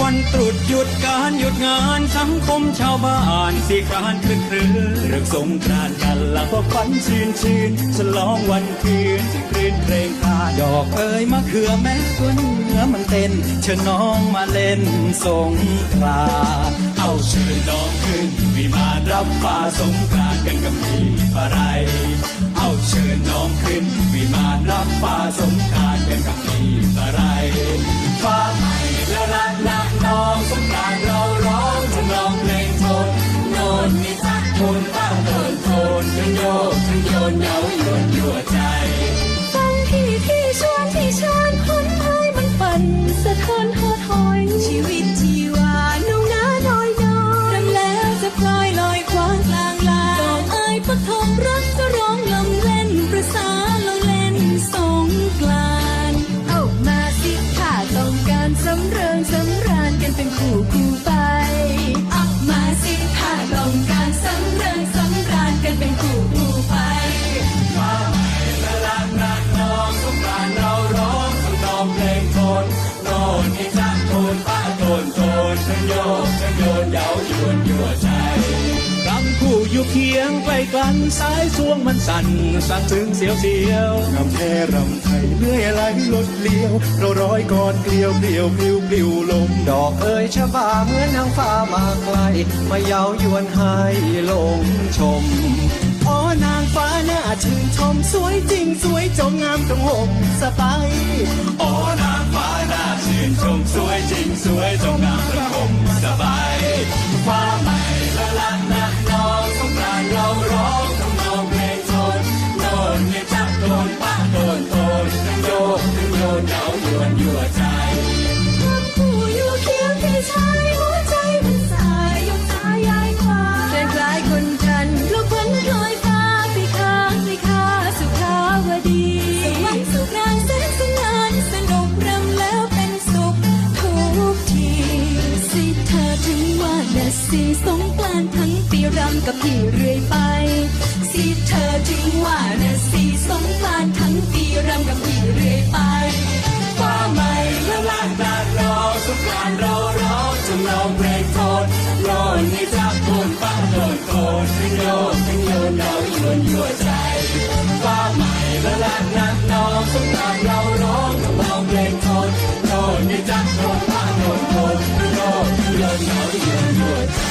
วันตรุษหยุดการหยุดงานสังคมชาวบ้านสีครานคึกครื้นเรื่องสงกรานกันละก็ฝันชื่นชื่นฉลองวันคืนที่คลื่นเพลงพาดอกเอ้ยมะเขือแม่ตันเนื้อมันเต้นเชิญน้องมาเล่นสงกรานเอาเชิญน้องขึ้นวิมานรับฟ้าสงกรานกันกับมีปะไรเอาเชิญน้องขึ้นวิมานรับฟ้าสงกรานกันกับมีปะไร นนนี่ทักโทนบ้างโทนโทนทั้งโยกทั้งโยนเย้ายวนยั่วใจ ฟังที่ที่ชวนที่ชวนคนให้มันปั่นสะท้อนหดหอยชีวิต โยกทั้งโยนเย้ายวนยั่วใจรำคู่อยู่เคียงใกล้กันสายสวงมันสั่นสั่นถึงเสียวเสียวงามแท้รำไทยเลื่อยไหลลดเลี้ยว เราร้อยก่อนเกลียวเกลียวปลิวปลิวลมดอกเอ๋ยชะบาเหมือนนางฟ้ามาไกลมาเย้ายวนให้หลงชมอ๋อนางฟ้าหน้าชื่นชมสวยจริงสวยจงงามตรงหกสบายโอ้นางฟ้าหน่าชื่นชมสวยจริงสวยจงงาม สีสงกรานทั้งปีรำกับพี่เรื่อยไปสิเธอถึงว่านาสีสงกรานทั้งปีรำกับพี่เรื่อยไปฟ้าใหม่ละลานนาน้อสงกรานเรารองทำนองเพลงโทนโนนนี่จักโทนป้าโทนโทนทั้งโยกทั้งโยนเย้ายวนยั่วใจฟ้าใหม่ละลานนาน้องสงกรานเราร้องทำนองเพลงโทนโนนนี่จักโทนป้าโทนโทน ทั้ง